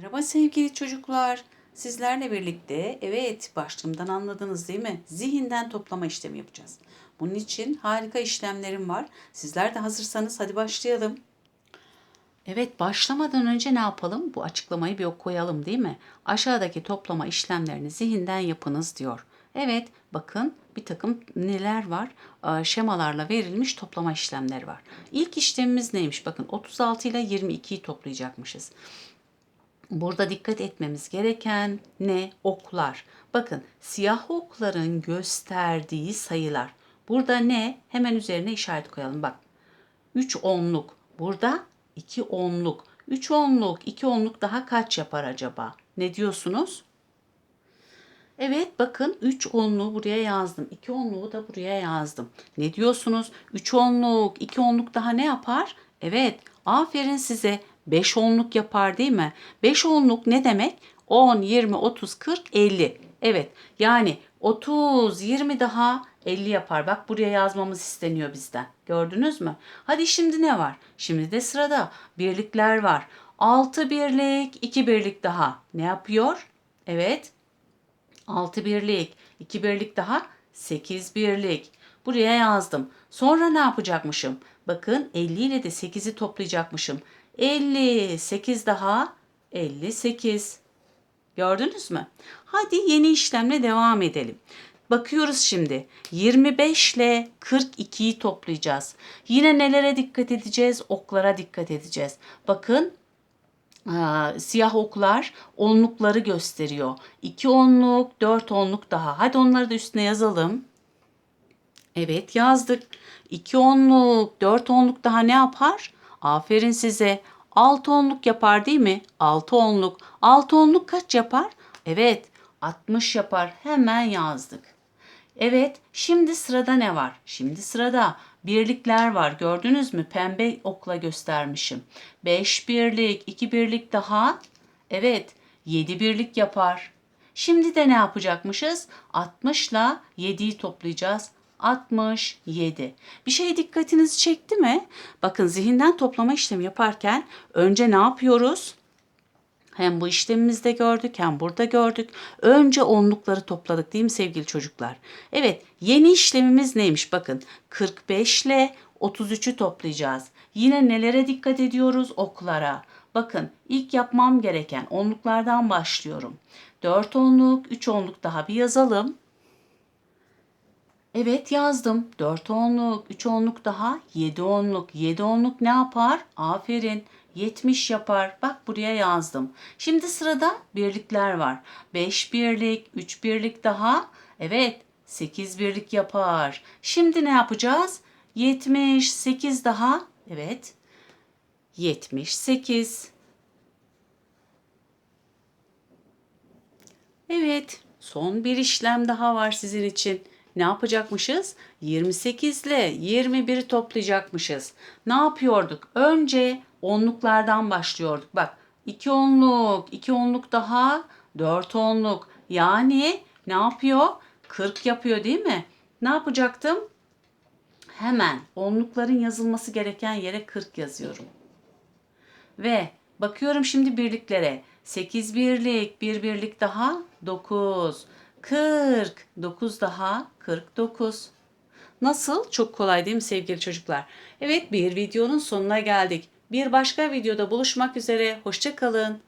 Merhaba sevgili çocuklar. Sizlerle birlikte evet başlığımdan anladınız değil mi? Zihinden toplama işlemi yapacağız. Bunun için harika işlemlerim var. Sizler de hazırsanız hadi başlayalım. Evet başlamadan önce ne yapalım? Bu açıklamayı bir koyalım değil mi? Aşağıdaki toplama işlemlerini zihinden yapınız diyor. Evet bakın bir takım neler var? Ee, Şemalarla verilmiş toplama işlemleri var. İlk işlemimiz neymiş? Bakın 36 ile 22'yi toplayacakmışız. Burada dikkat etmemiz gereken ne? Oklar. Bakın siyah okların gösterdiği sayılar. Burada ne? Hemen üzerine işaret koyalım. Bak 3 onluk. Burada 2 onluk. 3 onluk, 2 onluk daha kaç yapar acaba? Ne diyorsunuz? Evet bakın 3 onluğu buraya yazdım. 2 onluğu da buraya yazdım. Ne diyorsunuz? 3 onluk, 2 onluk daha ne yapar? Evet aferin size. 5 onluk yapar değil mi? 5 onluk ne demek? 10, 20, 30, 40, 50. Evet yani 30, 20 daha 50 yapar. Bak buraya yazmamız isteniyor bizden. Gördünüz mü? Hadi şimdi ne var? Şimdi de sırada birlikler var. 6 birlik, 2 birlik daha. Ne yapıyor? Evet 6 birlik, 2 birlik daha 8 birlik. Buraya yazdım. Sonra ne yapacakmışım? Bakın 50 ile de 8'i toplayacakmışım. 50, 8 daha 58. Gördünüz mü? Hadi yeni işlemle devam edelim. Bakıyoruz şimdi. 25 ile 42'yi toplayacağız. Yine nelere dikkat edeceğiz? Oklara dikkat edeceğiz. Bakın siyah oklar onlukları gösteriyor. 2 onluk, 4 onluk daha. Hadi onları da üstüne yazalım. Evet yazdık. 2 onluk, 4 onluk daha ne yapar? Aferin size. 6 onluk yapar değil mi? 6 onluk. 6 onluk kaç yapar? Evet 60 yapar. Hemen yazdık. Evet, şimdi sırada ne var? Şimdi sırada birlikler var. Gördünüz mü? Pembe okla göstermişim. 5 birlik, 2 birlik daha. Evet, 7 birlik yapar. Şimdi de ne yapacakmışız? 60 ile 7'yi toplayacağız. 67. Bir şey dikkatinizi çekti mi? Bakın zihinden toplama işlemi yaparken önce ne yapıyoruz? Hem bu işlemimizde gördük hem burada gördük. Önce onlukları topladık değil mi sevgili çocuklar? Evet yeni işlemimiz neymiş? Bakın 45 ile 33'ü toplayacağız. Yine nelere dikkat ediyoruz? Oklara. Bakın ilk yapmam gereken onluklardan başlıyorum. 4 onluk, 3 onluk daha bir yazalım. Evet yazdım. 4 onluk, 3 onluk daha 7 onluk. 7 onluk ne yapar? Aferin. 70 yapar. Bak buraya yazdım. Şimdi sırada birlikler var. 5 birlik, 3 birlik daha. Evet 8 birlik yapar. Şimdi ne yapacağız? 78 daha. Evet. 78. Evet, son bir işlem daha var sizin için. Ne yapacakmışız? 28 ile 21'i toplayacakmışız. Ne yapıyorduk? Önce onluklardan başlıyorduk. Bak 2 onluk, 2 onluk daha 4 onluk. Yani ne yapıyor? 40 yapıyor değil mi? Ne yapacaktım? Hemen onlukların yazılması gereken yere 40 yazıyorum. Ve bakıyorum şimdi birliklere. 8 birlik, 1 birlik daha 9. 40, 9 daha 49. Nasıl? Çok kolay değil mi sevgili çocuklar? Evet bir videonun sonuna geldik. Bir başka videoda buluşmak üzere. Hoşçakalın.